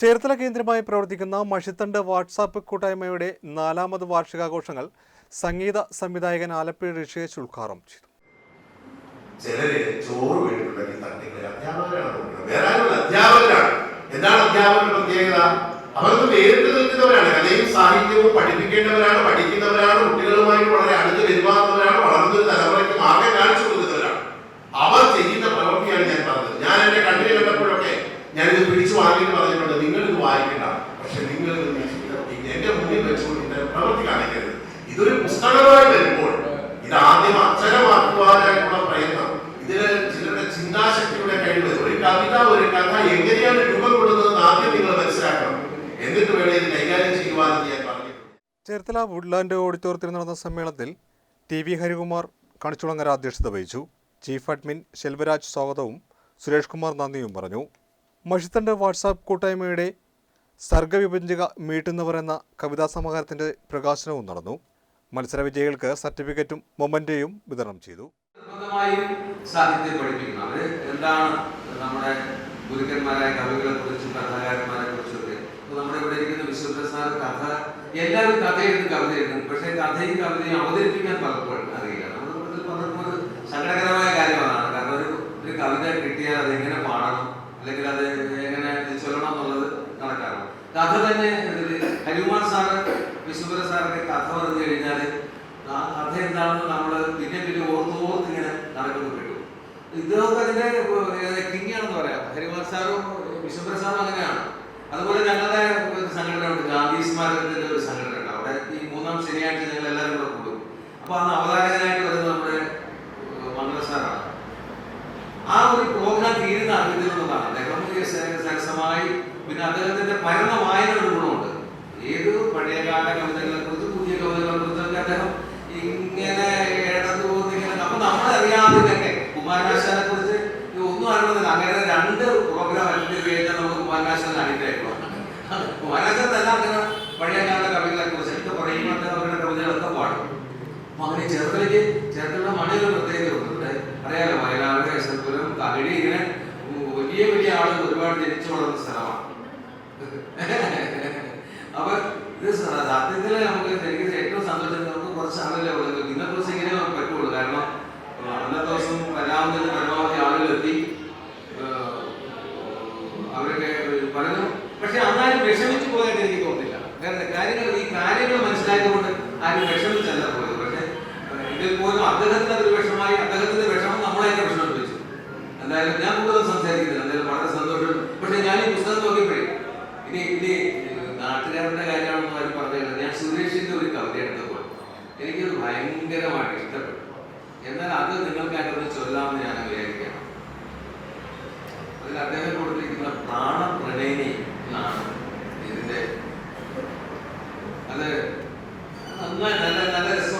ചേർത്തല കേന്ദ്രമായി പ്രവർത്തിക്കുന്ന മഷിത്തണ്ട് വാട്സാപ്പ് കൂട്ടായ്മയുടെ നാലാമത് വാർഷികാഘോഷങ്ങൾ സംഗീത സംവിധായകൻ ആലപ്പുഴ ഋഷികേശ് ഉദ്ഘാടനം ചെയ്തു. ചിലര് ചോറ് വീട്ടിലുണ്ടെങ്കിൽ തട്ടിക്കളി. അധ്യാപകരാണ് വേറെ അധ്യാപകരാണ്. എന്താണ് അധ്യാപകരുടെ പ്രത്യേകത? അവർക്ക് വേറിട്ട് നിൽക്കുന്നവരാണ്. കലയും സാഹിത്യവും പഠിപ്പിക്കേണ്ടവരാണ് പഠിക്കുന്നവരാണ് കുട്ടികളുമായി വളരെ അടുത്ത് പെരുമാറുന്നവരാണ് വളർന്നൊരു തലമുറയ്ക്ക് മാർഗം കാണിച്ചു കൊടുക്കുന്നവരാണ്. അവർ ചെയ്യുന്ന പ്രവൃത്തിയാണ് ഞാൻ പറഞ്ഞത്. ഞാൻ എന്റെ കണ്ണിൽ കണ്ടപ്പോഴൊക്കെ ഞാനിത് പിടിച്ചു വാങ്ങിയിട്ട് പറഞ്ഞിട്ടുണ്ട് നിങ്ങൾ ഇത് വായിക്കണ്ട പക്ഷെ നിങ്ങൾ എന്റെ മുന്നിൽ വെച്ചുകൊണ്ട് പ്രവൃത്തി കാണിക്കരുത്. ഇതൊരു പുസ്തകമായി വരുമ്പോൾ ഇത് ആദ്യം അക്ഷരമാക്കുവാനായിട്ടുള്ള പ്രയത്നം ഇതിന് ചിലരുടെ ചിന്താശക്തിയുടെ കഴിവ് ഒരു കവിത ഒരു കഥ എങ്ങനെയാണ് രൂപം കൊള്ളുന്നതെന്ന് ആദ്യം നിങ്ങൾ മനസ്സിലാക്കണം. എന്നിട്ട് വേണം ഇത് കൈകാര്യം ചെയ്യുവാനെന്ന് ഞാൻ ചേർത്തല വുഡ്ലാൻഡ് ഓഡിറ്റോറിയത്തിൽ നടന്ന സമ്മേളനത്തിൽ ടി വി ഹരികുമാർ കണിച്ചുളങ്ങര അധ്യക്ഷത വഹിച്ചു. ചീഫ് അഡ്മിൻ ശെൽവരാജ് സ്വാഗതവും സുരേഷ് കുമാർ നന്ദിയും പറഞ്ഞു. മഷിത്തണ്ട് വാട്സാപ്പ് കൂട്ടായ്മയുടെ സർഗവിഭജിക മീട്ടുന്നവർ എന്ന കവിതാ സമാഹാരത്തിന്റെ പ്രകാശനവും നടന്നു. മത്സര വിജയികൾക്ക് സർട്ടിഫിക്കറ്റും മൊമന്റയും വിതരണം ചെയ്തു. എന്താണ് നമ്മുടെ നമ്മുടെ ഇവിടെ ഇരിക്കുന്ന വിശ്വപ്രസാദ് കഥ എല്ലാവരും കഥ എഴുതും കവിത എഴുതും പക്ഷെ കഥയും കവിതയും അവതരിപ്പിക്കാൻ പലപ്പോഴും അറിയില്ല നമ്മുടെ കൂടുതൽ പലർക്കും ഒരു സങ്കടകരമായ കാര്യമാണ് കാരണം ഒരു ഒരു കവിത കിട്ടിയാൽ അത് എങ്ങനെ പാടണം അല്ലെങ്കിൽ അത് എങ്ങനെ ചൊല്ലണം എന്നുള്ളത് കണക്കാണ് കഥ തന്നെ ഹരികുമാർ സാറ് വിശ്വപുര സാറിന്റെ കഥ പറഞ്ഞു കഴിഞ്ഞാൽ ആ കഥ എന്താണെന്ന് നമ്മൾ പിന്നെ പിന്നെ ഓർത്ത് ഓർത്ത് ഇങ്ങനെ നടക്കുന്നു കിട്ടും ഇതൊക്കെ അതിന്റെ കിങ് ആണെന്ന് പറയാം. ഹരികുമാർ സാറും വിശ്വപുര സാറും അങ്ങനെയാണ്. അതുപോലെ ഞങ്ങളുടെ സംഘടന ഉണ്ട് ഗാന്ധി സ്മാരകത്തിന്റെ ഒരു സംഘടന ഉണ്ട് അവിടെ ഈ മൂന്നാം ശനിയാഴ്ച ഞങ്ങൾ എല്ലാവരും കൂടെ കൂടും അപ്പൊ അന്ന് അവതാരകനായിട്ട് വരുന്നത് നമ്മുടെ മംഗള സാറാണ്. ആ ഒരു പ്രോഗ്രാം തീരുന്ന അറിയുന്നതാണ് അദ്ദേഹം സരസമായി പിന്നെ അദ്ദേഹത്തിന്റെ പരന്ന പഴയകാല കവിതകളെ കുറിച്ച് പുതിയ കവിതകളെ കുറിച്ചൊക്കെ അദ്ദേഹം ഇങ്ങനെ ഇടതു പോകുന്ന ഇങ്ങനെ അപ്പൊ നമ്മളറിയാതെ തന്നെ കുമാരനാശാനെ കുറിച്ച് ഒന്നും അറിയുന്നില്ല അങ്ങനെ രണ്ട് പ്രോഗ്രാം അല്ലെങ്കിൽ കഴിഞ്ഞാൽ നമുക്ക് കുമാരനാശാൻ അടിയിട്ടായിട്ടുള്ളൂ കുമാരനാശാൻ തന്നെ അങ്ങനെ പഴയകാല കവികളെ കുറിച്ച് ഒക്കെ പറയുമ്പോൾ അദ്ദേഹം അവരുടെ കവിതകളൊക്കെ പാടും. അപ്പൊ അങ്ങനെ ചെറുതലേക്ക് ചെറുതലുള്ള മണിയൊരു പ്രത്യേകത ഉണ്ട്. അറിയാലോ വയനാട് എസൽപുരം തകഴി ഇങ്ങനെ വലിയ വലിയ ആളുകൾ ഒരുപാട് ജനിച്ചു വളർന്ന സ്ഥലമാണ്. ഇത് സ- സത്യത്തിൽ നമുക്ക് ശരിക്കും ഏറ്റവും സന്തോഷം നമുക്ക് കുറച്ച് ആളല്ലേ ഉള്ളൂ. ഇന്നത്തെ ദിവസം ഇങ്ങനെ നമുക്ക് പറ്റുള്ളൂ. കാരണം അന്നത്തെ ദിവസം വരാവുന്നതിന് പരമാവധി ആളുകളെത്തി. അവരൊക്കെ പറഞ്ഞു. പക്ഷെ അന്നാരും വിഷമിച്ചു പോയിട്ട് എനിക്ക് തോന്നില്ല കാരണം കാര്യങ്ങൾ ഈ കാര്യങ്ങൾ മനസ്സിലായതുകൊണ്ട് ആരും വിഷമിച്ചല്ല പോയത്. പക്ഷെ ഇതിൽ പോലും അദ്ദേഹത്തിന് അതൊരു വിഷമായി അദ്ദേഹത്തിന്റെ വിഷമം നമ്മളെ തന്നെ വെച്ചു എന്തായാലും ഞാൻ കൂടുതൽ സംസാരിക്കുന്നില്ല. എന്തായാലും വളരെ സന്തോഷം. പക്ഷെ ഞാൻ ഈ പുസ്തകം നോക്കിയപ്പോഴേ ഇനി ഇനി നാട്ടുകാരുടെ കാര്യമാണെന്ന് അവർ പറഞ്ഞത് ഞാൻ സുരേഷിന്റെ ഒരു കവിത എടുത്തപ്പോൾ എനിക്കത് ഭയങ്കരമായിട്ട് ഇഷ്ടപ്പെട്ടു. എന്നാൽ അത് നിങ്ങൾക്കായിട്ടൊന്ന് ചൊല്ലാമെന്ന് ഞാൻ വിചാരിക്കണം അതിൽ അദ്ദേഹം കൊടുത്തിരിക്കുന്ന പ്രാണപ്രണയിനി എന്നാണ് ഇതിന്റെ അത് നന്നായി നല്ല നല്ല രസമുണ്ട്